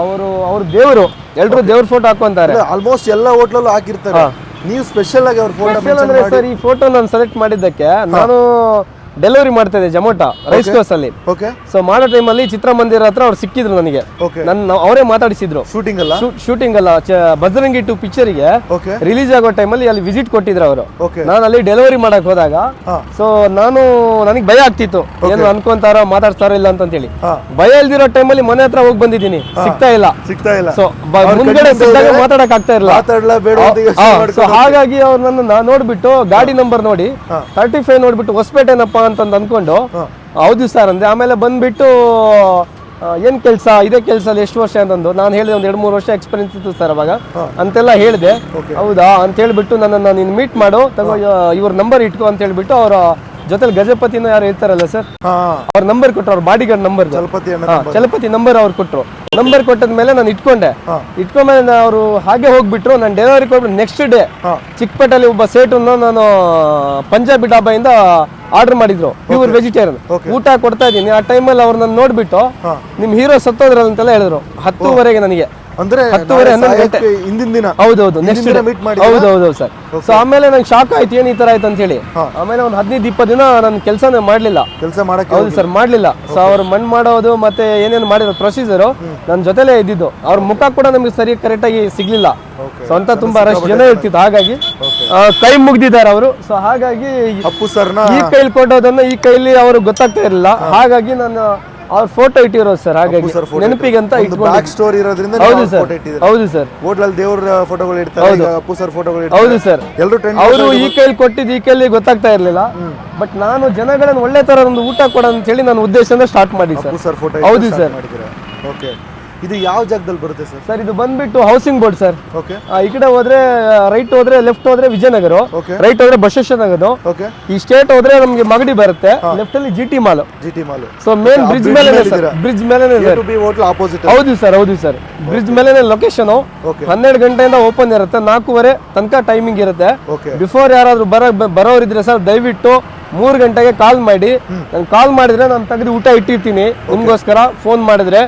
ಅವರು ಅವ್ರ ದೇವರು. ಎಲ್ರು ದೇವ್ರ ಫೋಟೋ ಹಾಕೊಂತಾರೆ ಆಲ್ಮೋಸ್ಟ್ ಎಲ್ಲ ಹೋಟ್ಲಲ್ಲೂ ಹಾಕಿರ್ತಾರೆ. ನೀವು ಸ್ಪೆಷಲ್ ಆಗಿ ಅವ್ರ ಫೋಟೋ ಅಂದ್ರೆ ಸರ್ ಈ ಫೋಟೋ ನಾನು ಸೆಲೆಕ್ಟ್ ಮಾಡಿದ್ದಕ್ಕೆ ನಾನು ಡೆಲಿವರಿ ಮಾಡ್ತಾ ಇದ್ದೆ ಜಮೋಟ ರೈಸ್ ಕೋರ್ಸ್ ಅಲ್ಲಿ. ಓಕೆ ಸೊ ಮಾಡೋ ಟೈಮಲ್ಲಿ ಚಿತ್ರಮಂದಿರ ಹತ್ರ ಅವ್ರು ಸಿಕ್ಕಿದ್ರು ನನಗೆ. ನನ್ನ ಅವರೇ ಮಾತಾಡಿಸಿದ್ರು. ಶೂಟಿಂಗ್ ಅಲ್ಲ? ಶೂಟಿಂಗ್ ಅಲ್ಲ. ಬಜರಂಗಿ ಟು ಪಿಕ್ಚರ್ಗೆ ಓಕೆ ರಿಲೀಸ್ ಆಗೋ ಟೈಮಲ್ಲಿ ಅಲ್ಲಿ ವಿಸಿಟ್ ಕೊಟ್ಟಿದ್ರು ಅವರು. ನಾನು ಅಲ್ಲಿ ಡೆಲಿವರಿ ಮಾಡಕ್ ಹೋದಾಗ ಸೊ ನಾನು ನನಗೆ ಭಯ ಆಗ್ತಿತ್ತು. ಏನು ಅನ್ಕೊಂತಾರೋ ಮಾತಾಡ್ತಾರೋ ಇಲ್ಲ ಅಂತ ಹೇಳಿ. ಭಯ ಇಲ್ದಿರೋ ಟೈಮಲ್ಲಿ ಮನೆ ಹತ್ರ ಹೋಗಿ ಬಂದಿದ್ದೀನಿ. ಸಿಗ್ತಾ ಇಲ್ಲ. ಸಿಗ್ತಾ ಇಲ್ಲ. ಸೊ ಮುಂದ್ಗಡೆ ಸಿಕ್ಕಾಗ ಮಾತಾಡಕ್ ಆಗ್ತಾ ಸೊ ಹಾಗಾಗಿ ಅವ್ರು ನನ್ನ ನೋಡ್ಬಿಟ್ಟು ಗಾಡಿ ನಂಬರ್ ನೋಡಿ ತರ್ಟಿ ಫೈವ್ ನೋಡ್ಬಿಟ್ಟು ಹೊಸಪೇಟೆನಪ್ಪ ಅಂತಂದು ಅಂದ್ಕೊಂಡು ಹೌದು ಸರ್ ಅಂದೆ. ಆಮೇಲೆ ಬಂದ್ಬಿಟ್ಟು ಏನು ಕೆಲಸ? ಇದೇ ಕೆಲಸ ಎಷ್ಟು ವರ್ಷ ಅಂತಂದು? ನಾನು ಹೇಳಿದೆ ಒಂದು ಎರಡು ಮೂರು ವರ್ಷ ಎಕ್ಸ್ಪೀರಿಯನ್ಸ್ ಇತ್ತು ಸರ್ ಅವಾಗ. ಅಂತೆಲ್ಲ ಹೇಳಿದೆ. ಹೌದಾ? ಅಂತ ಹೇಳ್ಬಿಟ್ಟು ನನ್ನನ್ನು ನೀನು ಮೀಟ್ ಮಾಡು. ತಗೋ ಇವ್ರ ನಂಬರ್ ಇಟ್ಕೋ ಅಂತ ಹೇಳ್ಬಿಟ್ಟು ಅವರ ಜೊತೆಲಿ ಗಜಪತಿನ ಯಾರು ಇರ್ತಾರಲ್ಲ ಸರ್? ಅವ್ರ ನಂಬರ್ ಕೊಟ್ಟರು ಅವ್ರ bodyguard number Chalapathi number ಅವ್ರು ಕೊಟ್ಟರು ನಂಬರ್ ಕೊಟ್ಟದ್ಮೇಲೆ ನಾನು ಇಟ್ಕೊಂಡೆ. ಇಟ್ಕೊಂಡ್ಮೇಲೆ ಅವರು ಹಾಗೆ ಹೋಗ್ಬಿಟ್ರು ನಾನು ಡೆಲಿವರಿ ಕೊಟ್ಬಿಟ್ಟು ನೆಕ್ಸ್ಟ್ ಡೇ ಚಿಕ್ಕಪೇಟಲ್ಲಿ ಒಬ್ಬ ಸೇಟನ್ನು ನಾನು ಪಂಜಾಬಿ ಡಾಬಾಯಿಂದ ಆರ್ಡರ್ ಮಾಡಿದ್ರು ಪ್ಯೂರ್ ವೆಜಿಟೇರಿಯನ್ ಊಟ ಕೊಡ್ತಾ ಇದ್ದೀನಿ. ಆ ಟೈಮಲ್ಲಿ ಅವ್ರು ನನ್ನ ನೋಡ್ಬಿಟ್ಟು ನಿಮ್ಮ ನಿಮ್ ಹೀರೋ ಸತ್ತೋದ್ರಲ್ಲ ಅಂತೆಲ್ಲ ಹೇಳಿದ್ರು. ಹತ್ತುವರೆಗೆ ನನಗೆ. ಅಂದ್ರೆ ಹತ್ತುವರೆ, ನಾಳೆ ಹನ್ನೊಂದು ಗಂಟೆ. ಹಿಂದಿನ ದಿನ. ಹೌದೌದು ನೆಕ್ಸ್ಟ್ ದಿನ meet ಮಾಡಿ ಹೌದೌದು ಸರ್. ಸೊ ಆಮೇಲೆ ನಂಗೆ ಶಾಕ್ ಆಯ್ತು. ಏನ್ ಈ ತರ ಆಯ್ತು ಅಂತ ಹೇಳಿ ಆಮೇಲೆ ಒಂದು ಹದಿನೈದು ಇಪ್ಪತ್ತು ದಿನ ನನ್ನ ಕೆಲಸನೇ ಮಾಡ್ಲಿಲ್ಲ. ಕೆಲಸ ಮಾಡಕ್ಕೆ ಹೌದು ಸರ್ ಮಾಡ್ಲಿಲ್ಲ. ಸೊ ಅವ್ರು ಮಣ್ಣು ಮಾಡೋದು ಮತ್ತೆ ಏನೇನು ಮಾಡಿರೋ ಪ್ರೊಸೀಜರು ನನ್ನ ಜೊತೆಲೇ ಇದ್ದಿದ್ದು. ಅವ್ರ ಮುಖ ಕೂಡ ನಮಗೆ ಸರಿ ಕರೆಕ್ಟ್ ಆಗಿ ಸಿಗ್ಲಿಲ್ಲ. ಸೊ ಅಂತ ತುಂಬಾ ರಶ್ ಜನ ಇರ್ತಿತ್ತು. ಹಾಗಾಗಿ ಕೈ ಮುಗ್ದಿದ್ದಾರೆ ಅವರು. ಸೊ ಹಾಗಾಗಿ ಅಪ್ಪು ಸರ್ನ ಈ ಕೈಲಿ ಕೊಟ್ಟೋದನ್ನ ಈ ಕೈಲಿ ಅವರು ಗೊತ್ತಾಗ್ತಾ ಇರಲಿಲ್ಲ. ಹಾಗಾಗಿ ನಾನು ಅವ್ರ ಫೋಟೋ ಇಟ್ಟಿರೋದು ಸರ್ ಹಾಗಾಗಿ ಸರ್ ನೆನಪಿಗೆ ಅಂತ ಬ್ಯಾಕ್ ಸ್ಟೋರಿ ಇರೋದ್ರಿಂದ ಹೌದು ಸರ್ ಹೌದು ಸರ್ ಹೋಟ್ಲಲ್ಲಿ ದೇವ್ರ ಫೋಟೋಗಳು ಇಡ್ತಾರೆ ಈಗ ಅಪ್ಪು ಸರ್ ಫೋಟೋಗಳು ಹೌದು ಸರ್ ಎಲ್ಲರೂ ಟ್ರೆಂಡ್ ಅವರು ಈ ಕೈಲಿ ಕೊಟ್ಟಿದ್ದು ಈ ಕೈಲಿ ಗೊತ್ತಾಗ್ತಾ ಇರಲಿಲ್ಲ. ಬಟ್ ನಾನು ಜನಗಳನ್ನ ಒಳ್ಳೆ ತರ ಒಂದು ಊಟ ಕೊಡ ಅಂತ ಹೇಳಿ ನಾನು ಉದ್ದೇಶದಿಂದ ಸ್ಟಾರ್ಟ್ ಮಾಡಿ ಸರ್ ಅಪ್ಪು ಸರ್ ಫೋಟೋ ಹೌದು ಸರ್. ಓಕೆ ಇದು ಯಾವ ಜಾಗದಲ್ಲಿ ಬರುತ್ತೆ ಸರ್? ಸರ್ ಇದು ಬಂದ್ಬಿಟ್ಟು ಹೌಸಿಂಗ್ ಬೋರ್ಡ್ ಸರ್. ಓಕೆ ಈ ಕಡೆ ಹೋದ್ರೆ ರೈಟ್ ಹೋದ್ರೆ ಲೆಫ್ಟ್ ಹೋದ್ರೆ ವಿಜಯನಗರ. ರೈಟ್ ಹೋದ್ರೆ ಬಸವೇಶ್ವರನಗರ. ಓಕೆ ಈ ಸ್ಟೇಟ್ ಹೋದ್ರೆ ನಮ್ಗೆ ಮಗಡಿ ಬರುತ್ತೆ. ಲೆಫ್ಟ್ ಅಲ್ಲಿ G T mall G T mall so main bridge ಮೇಲೆ ಬ್ರಿಡ್ಜ್ ಮೇಲೆ ಆಪೋಸಿಟ್ ಹೌದು ಸರ್ ಹೌದು ಸರ್. ಬ್ರಿಡ್ಜ್ ಮೇಲೆ ಲೊಕೇಶನ್. ಹನ್ನೆರಡು ಗಂಟೆಯಿಂದ ಓಪನ್ ಇರುತ್ತೆ. ನಾಲ್ಕೂವರೆ ತನಕ ಟೈಮಿಂಗ್ ಇರುತ್ತೆ. ಬಿಫೋರ್ ಯಾರಾದ್ರೂ ಬರ ಬರೋರಿದ್ರೆ ಸರ್ ದಯವಿಟ್ಟು ಮೂರು ಗಂಟೆಗೆ ಕಾಲ್ ಮಾಡಿ. ನಾನು ಕಾಲ್ ಮಾಡಿದ್ರೆ ನಾನು ತೆಗೆದು ಊಟ ಇಟ್ಟಿರ್ತೀನಿ. ನಿಮಗೋಸ್ಕರ ಫೋನ್ ಮಾಡಿದ್ರೆ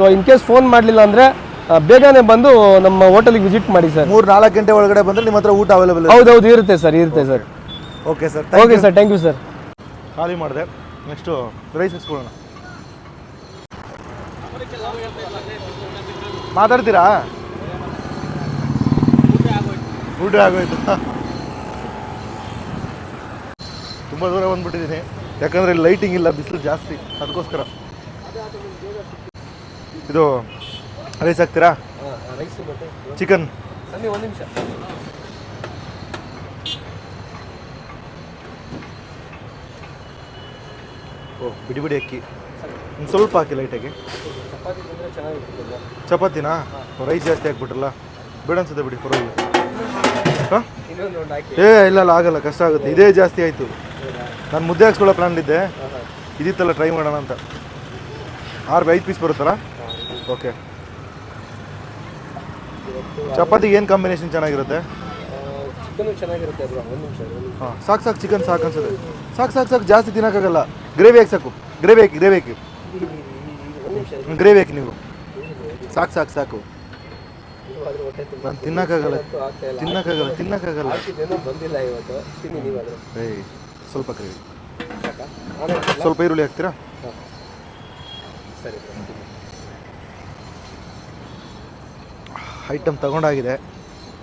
ಸೊ ಇನ್ ಕೇಸ್ ಫೋನ್ ಮಾಡಲಿಲ್ಲ ಅಂದ್ರೆ ಬೇಗನೆ ಬಂದು ನಮ್ಮ ಹೋಟೆಲಿಗೆ ವಿಸಿಟ್ ಮಾಡಿ ಸರ್ ಮೂರು ನಾಲ್ಕು ಗಂಟೆ ಒಳಗಡೆ ಬಂದರೆ ನಿಮ್ಮ ಹತ್ರ ಊಟ ಅವೈಲೇಬಲ್ ಹೌದೌದು ಇರುತ್ತೆ ಸರ್ ಇರುತ್ತೆ sir okay sir okay sir thank you sir ಖಾಲಿ ಮಾಡಿದೆ. ನೆಕ್ಸ್ಟು ರೈಸ್ ಇಸ್ಕೊಳ್ಳೋಣ. ಮಾತಾಡ್ತೀರಾ? ಊಟ ಆಗೋಯ್ತು. ತುಂಬ ದೂರ ಬಂದ್ಬಿಟ್ಟಿದ್ದೀನಿ. ಯಾಕಂದರೆ ಲೈಟಿಂಗ್ ಇಲ್ಲ ಬಿಸಿಲು ಜಾಸ್ತಿ. ಅದಕ್ಕೋಸ್ಕರ. ಇದು ರೈಸ್ ಹಾಕ್ತೀರಾ? ಚಿಕನ್. ಒಂದು ನಿಮಿಷ ಓ, ಬಿಡಿ ಬಿಡಿ ಅಕ್ಕಿ. ಒಂದು ಸ್ವಲ್ಪ ಹಾಕಿ ಲೈಟಾಗಿ ಚಪಾತಿನಾ? ರೈಸ್ ಜಾಸ್ತಿ ಹಾಕ್ಬಿಟ್ರಲ್ಲ. ಬೇಡ ಅನ್ಸುತ್ತೆ ಬಿಡಿ, ಪರವಾಗಿಲ್ಲ. ಹಾಂ? ಏ, ಇಲ್ಲ ಅಲ್ಲ ಆಗಲ್ಲ, ಕಷ್ಟ ಆಗುತ್ತೆ. ಇದೇ ಜಾಸ್ತಿ ಆಯಿತು. ನಾನು ಮುದ್ದೆ ಹಾಕ್ಸ್ಕೊಳ್ಳೋ ಪ್ಲಾನ್ ಇದ್ದೆ. ಇದಿತ್ತಲ್ಲ ಟ್ರೈ ಮಾಡೋಣ ಅಂತ. ಆರು, ಐದು ಪೀಸ್ ಬರುತ್ತಲ್ಲ? ಓಕೆ ಚಪಾತಿ ಏನು ಕಾಂಬಿನೇಷನ್ ಚೆನ್ನಾಗಿರುತ್ತೆ? ಚಿಕನ್ ಚೆನ್ನಾಗಿರುತ್ತೆ ಬ್ರೋ ಒಂದು ನಿಮಿಷ ಹಾಂ ಸಾಕು ಸಾಕು ಚಿಕನ್ ಸಾಕು ಅನ್ಸುತ್ತೆ. ಸಾಕು ಸಾಕು ಸಾಕು ಜಾಸ್ತಿ ತಿನ್ನೋಕ್ಕಾಗಲ್ಲ. ಗ್ರೇವಿ ಹಾಕಿ ಸಾಕು. ಗ್ರೇವಿ ಹಾಕಿ ಗ್ರೇವಿ ಹಾಕಿ. ಗ್ರೇವಿ ಹಾಕಿ ನೀವು. ಸಾಕು ಸಾಕು ಸಾಕು. ನಾನು ತಿನ್ನೋಕ್ಕಾಗಲ್ಲ. ತಿನ್ನೋಕ್ಕಾಗಲ್ಲ ತಿನ್ನೋಕ್ಕಾಗಲ್ಲ. ಬಂದಿಲ್ಲ ಇವತ್ತು. ತಿನ್ನಿ ನೀವಾದ್ರೆ ಏಯ್ ಸ್ವಲ್ಪ ಗ್ರೇವಿ ಸ್ವಲ್ಪ ಈರುಳ್ಳಿ ಹಾಕ್ತೀರಾ? ಸರಿ ಐಟಮ್ ತಗೊಂಡಾಗಿದೆ.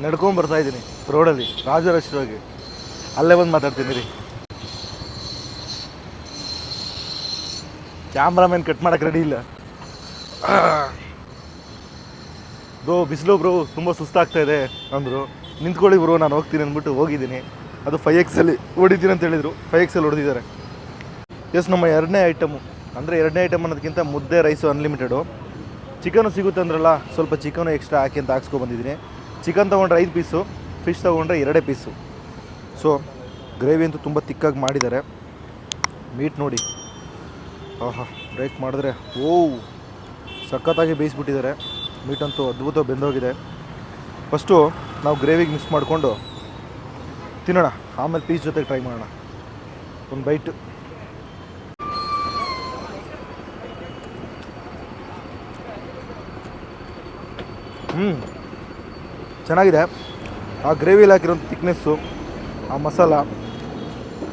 ನಡ್ಕೊಂಡು ಬರ್ತಾ ಇದ್ದೀನಿ ರೋಡಲ್ಲಿ ರಾಜರಾಜೇಶ್ವರವಾಗಿ ಅಲ್ಲೇ ಬಂದು ಮಾತಾಡ್ತೀನಿ ರೀ ಕ್ಯಾಮ್ರಾಮನ್ ಕಟ್ ಮಾಡಕ್ಕೆ ರೆಡಿ ಇಲ್ಲ. ಬ್ರೋ, ಬಿಸಿಲು ಬ್ರೋ, ತುಂಬ ಸುಸ್ತಾಗ್ತಾ ಇದೆ ಅಂದರು. ನಿಂತ್ಕೊಳ್ಳಿ ಬ್ರೋ, ನಾನು ಹೋಗ್ತೀನಿ ಅಂದ್ಬಿಟ್ಟು ಹೋಗಿದ್ದೀನಿ. ಅದು ಫೈ ಎಕ್ಸಲ್ಲಿ ಹೊಡಿತೀನಿ ಅಂತ ಹೇಳಿದರು. ಫೈ ಎಕ್ಸಲ್ಲಿ ಹೊಡೆದಿದ್ದಾರೆ ಎಸ್ ನಮ್ಮ ಎರಡನೇ ಐಟಮು ಅಂದರೆ ಎರಡನೇ ಐಟಮ್ ಅನ್ನೋದಕ್ಕಿಂತ ಮುದ್ದೆ ರೈಸು ಅನ್ಲಿಮಿಟೆಡು ಚಿಕನು ಸಿಗುತ್ತೆ ಅಂದ್ರಲ್ಲ, ಸ್ವಲ್ಪ ಚಿಕನು ಎಕ್ಸ್ಟ್ರಾ ಹಾಕಿ ಅಂತ ಹಾಕ್ಸ್ಕೊ ಬಂದಿದ್ದೀನಿ. ಚಿಕನ್ ತೊಗೊಂಡ್ರೆ ಐದು ಪೀಸು ಫಿಶ್ ತೊಗೊಂಡ್ರೆ ಎರಡೇ ಪೀಸು ಸೊ ಗ್ರೇವಿ ಅಂತೂ ತುಂಬ ತಿಕ್ಕಾಗಿ ಮಾಡಿದ್ದಾರೆ. ಮೀಟ್ ನೋಡಿ. ಆಹಾ ಬ್ರೇಕ್ ಮಾಡಿದ್ರೆ ಓ ಸಖತ್ತಾಗಿ ಬೇಯಿಸ್ಬಿಟ್ಟಿದ್ದಾರೆ. ಮೀಟ್ ಅಂತೂ ಅದ್ಭುತ ಬೆಂದೋಗಿದೆ. ಫಸ್ಟು ನಾವು ಗ್ರೇವಿಗೆ ಮಿಕ್ಸ್ ಮಾಡಿಕೊಂಡು ತಿನ್ನೋಣ. ಆಮೇಲೆ ಪೀಸ್ ಜೊತೆಗೆ ಟ್ರೈ ಮಾಡೋಣ. ಒಂದು ಬೈಟ್ ಹ್ಞೂ ಚೆನ್ನಾಗಿದೆ. ಆ ಗ್ರೇವಿಲಿ ಹಾಕಿರೋ ತಿಕ್ನೆಸ್ಸು ಆ ಮಸಾಲ,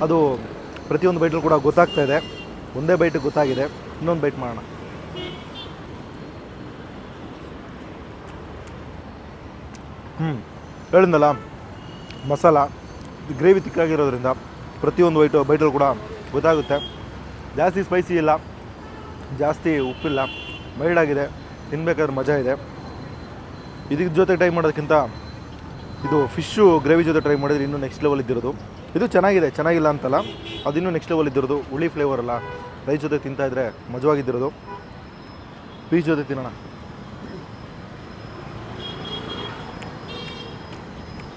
ಅದು ಪ್ರತಿಯೊಂದು ಬೈಟಲ್ಲಿ ಕೂಡ ಗೊತ್ತಾಗ್ತಾ ಇದೆ. ಒಂದೇ ಬೈಟ್ ಗೊತ್ತಾಗಿದೆ. ಇನ್ನೊಂದು ಬೈಟ್ ಮಾಡೋಣ. ಹ್ಞೂ ಹೇಳಿದ್ನಲ್ಲ, ಮಸಾಲ ಗ್ರೇವಿ ತಿಕ್ಕಾಗಿರೋದ್ರಿಂದ ಪ್ರತಿಯೊಂದು ವೈಟು ಬೈಟಲ್ಲಿ ಕೂಡ ಗೊತ್ತಾಗುತ್ತೆ. ಜಾಸ್ತಿ ಸ್ಪೈಸಿ ಇಲ್ಲ, ಜಾಸ್ತಿ ಉಪ್ಪಿಲ್ಲ ಮೈಲ್ಡ್ ಆಗಿದೆ, ತಿನ್ಬೇಕಾದ್ರೆ ಮಜಾ ಇದೆ. ಇದಕ್ಕೆ ಜೊತೆ ಟ್ರೈ ಮಾಡೋದಕ್ಕಿಂತ ಇದು ಫಿಶ್ಶು ಗ್ರೇವಿ ಜೊತೆ ಟ್ರೈ ಮಾಡಿದ್ರೆ ಇನ್ನೂ ನೆಕ್ಸ್ಟ್ ಲೆವೆಲ್ ಇದ್ದಿರೋದು. ಇದು ಚೆನ್ನಾಗಿದೆ, ಚೆನ್ನಾಗಿಲ್ಲ ಅಂತಲ್ಲ, ಅದು ಇನ್ನೂ ನೆಕ್ಸ್ಟ್ ಲೆವೆಲ್ ಇದ್ದಿರೋದು. ಹುಳಿ ಫ್ಲೇವರ್ ಅಲ್ಲ. ರೈಸ್ ಜೊತೆ ತಿಂತಾ ಇದ್ರೆ ಮಜವಾಗಿದ್ದಿರೋದು. ಪೀಸ್ ಜೊತೆ ತಿನ್ನೋಣ.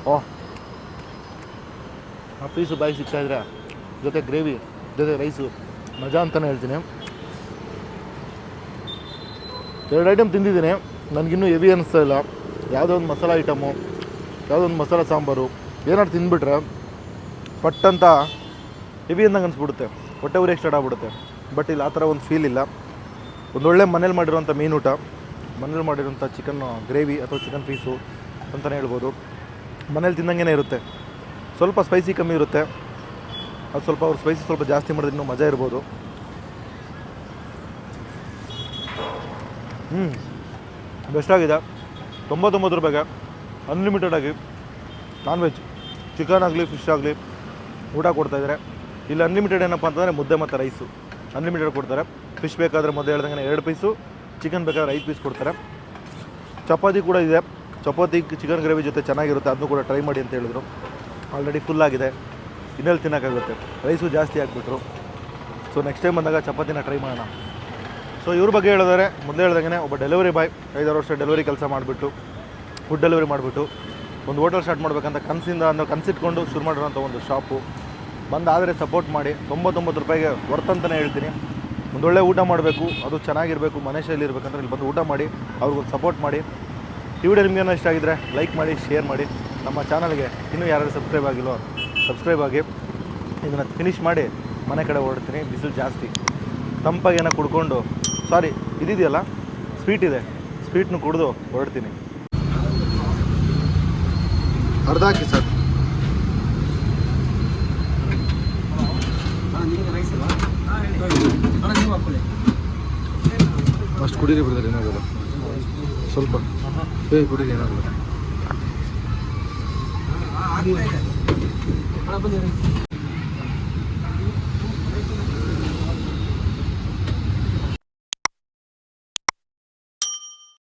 ಓ. ಆ ಪೀಸು ಬಾಯಿ ಸಿಗ್ತಾ ಇದ್ರೆ, ಜೊತೆ ಗ್ರೇವಿ ಜೊತೆ ರೈಸು ಮಜಾ ಅಂತಲೇ ಹೇಳ್ತೀನಿ. ಎರಡು ಐಟಮ್ ತಿಂದಿದ್ದೀನಿ. ನನಗಿನ್ನೂ ಹೆವಿ ಅನ್ನಿಸ್ತಾ ಇಲ್ಲ. ಯಾವುದೋ ಒಂದು ಮಸಾಲ ಐಟಮು, ಯಾವುದೋ ಒಂದು ಮಸಾಲ ಸಾಂಬಾರು, ಏನಾದ್ರು ತಿಂದ್ಬಿಟ್ರೆ ಪಟ್ಟಂತ ಹೆವಿ ಅಂದಂಗೆ ಅನಿಸ್ಬಿಡುತ್ತೆ. ಹೊಟ್ಟೆ ಊರಿಗೆ ಸ್ಟಾರ್ಟ್ ಆಗ್ಬಿಡುತ್ತೆ. ಬಟ್ ಇಲ್ಲಿ ಆ ಥರ ಒಂದು ಫೀಲ್ ಇಲ್ಲ. ಒಂದೊಳ್ಳೆ ಮನೇಲಿ ಮೀನು ಊಟ, ಮನೇಲಿ ಮಾಡಿರುವಂಥ ಚಿಕನ್ ಗ್ರೇವಿ ಅಥವಾ ಚಿಕನ್ ಪೀಸು ಅಂತಲೇ ಹೇಳ್ಬೋದು. ಮನೇಲಿ ತಿಂದಂಗೆ ಇರುತ್ತೆ. ಸ್ವಲ್ಪ ಸ್ಪೈಸಿ ಕಮ್ಮಿ ಇರುತ್ತೆ. ಅದು ಸ್ವಲ್ಪ ಅವ್ರು ಸ್ಪೈಸಿ ಸ್ವಲ್ಪ ಜಾಸ್ತಿ ಮಾಡಿದ್ರೆ ಇನ್ನೂ ಮಜಾ ಇರ್ಬೋದು. ಹ್ಞೂ ಬೆಸ್ಟಾಗಿದೆ ತೊಂಬತ್ತೊಂಬತ್ತು ರೂಪಾಯಿಗೆ ಅನ್ಲಿಮಿಟೆಡಾಗಿ ನಾನ್ ವೆಜ್ ಚಿಕನ್ ಆಗಲಿ ಫಿಶ್ ಆಗಲಿ ಊಟ ಕೊಡ್ತಾಯಿದ್ದಾರೆ ಇಲ್ಲಿ ಅನ್ಲಿಮಿಟೆಡ್ ಏನಪ್ಪ ಅಂತಂದರೆ ಮುದ್ದೆ ಮತ್ತು ರೈಸು ಅನ್ಲಿಮಿಟೆಡ್ ಕೊಡ್ತಾರೆ. ಫಿಶ್ ಬೇಕಾದರೆ ಮೊದಲು ಹೇಳ್ದಂಗೆ ಎರಡು ಪೀಸು ಚಿಕನ್ ಬೇಕಾದ್ರೆ ಐದು ಪೀಸ್ ಕೊಡ್ತಾರೆ. ಚಪಾತಿ ಕೂಡ ಇದೆ. ಚಪಾತಿ ಚಿಕನ್ ಗ್ರೇವಿ ಜೊತೆ ಚೆನ್ನಾಗಿರುತ್ತೆ. ಅದನ್ನು ಕೂಡ ಟ್ರೈ ಮಾಡಿ ಅಂತ ಹೇಳಿದ್ರು. ಆಲ್ರೆಡಿ ಫುಲ್ ಆಗಿದೆ. ಇನ್ನೆಲ್ಲಿ ತಿನ್ನೋಕ್ಕಾಗುತ್ತೆ? ರೈಸು ಜಾಸ್ತಿ ಹಾಕ್ಬಿಟ್ರು. ಸೊ ನೆಕ್ಸ್ಟ್ ಟೈಮ್ ಬಂದಾಗ ಚಪಾತಿನ ಟ್ರೈ ಮಾಡೋಣ. ಸೊ ಇವ್ರ ಬಗ್ಗೆ ಹೇಳಿದರೆ ಮೊದಲೇ ಹೇಳ್ದಂಗೆ ಒಬ್ಬ ಡೆಲಿವರಿ ಬಾಯ್ ಐದಾರು ವರ್ಷ ಡೆಲಿವರಿ ಕೆಲಸ ಮಾಡಿಬಿಟ್ಟು ಫುಡ್ ಡೆಲಿವರಿ ಮಾಡಿಬಿಟ್ಟು, ಒಂದು ಹೋಟೆಲ್ ಸ್ಟಾರ್ಟ್ ಮಾಡ್ಬೇಕಂತ ಕನಸಿಂದ ಅನ್ನೋ ಕನಸಿಟ್ಕೊಂಡು ಶುರು ಮಾಡಿರೋಂಥ ಒಂದು ಶಾಪು ಬಂದಾದರೆ ಸಪೋರ್ಟ್ ಮಾಡಿ, ತೊಂಬತ್ತೊಂಬತ್ತು ರೂಪಾಯಿಗೆ ವರ್ತ್ ಅಂತಲೇ ಹೇಳ್ತೀನಿ. ಒಂದೊಳ್ಳೆ ಊಟ ಮಾಡಬೇಕು, ಅದು ಚೆನ್ನಾಗಿರಬೇಕು, ಮನೆ ಶೈಲಿ ಇರಬೇಕಂದ್ರೆ ಇಲ್ಲಿ ಬಂದು ಊಟ ಮಾಡಿ, ಅವ್ರಿಗೊಂದು ಸಪೋರ್ಟ್ ಮಾಡಿ. ಈ ವಿಡಿಯೋ ನಿಮಗೇನೋ ಇಷ್ಟ ಆಗಿದ್ರೆ ಲೈಕ್ ಮಾಡಿ ಶೇರ್ ಮಾಡಿ. ನಮ್ಮ ಚಾನಲ್ಗೆ ಇನ್ನೂ ಯಾರು ಸಬ್ಸ್ಕ್ರೈಬ್ ಆಗಿಲ್ಲೋ ಸಬ್ಸ್ಕ್ರೈಬ್ ಆಗಿ. ಇದನ್ನು ಫಿನಿಷ್ ಮಾಡಿ, ಮನೆ ಕಡೆ ಹೊರಡ್ತೀನಿ ಬಿಸಿಲು ಜಾಸ್ತಿ. ತಂಪಾಗಿ ಏನೋ ಕುಡ್ಕೊಂಡು ಸಾರಿ ಇದಿದೆಯಲ್ಲ? ಸ್ವೀಟ್ ಇದೆ. ಸ್ವೀಟ್ನು ಕುಡಿದು ಹೊರಡ್ತೀನಿ. ಅರ್ಧ ಹಾಕಿ ಸರ್. ಅಷ್ಟು ಕುಡೀರಿ ಬಿಡ್ತಾರೆ ಏನಾಗಲ್ಲ. ಸ್ವಲ್ಪ. ಏ ಕುಡೀರಿ ಏನಾಗಲ್ಲ.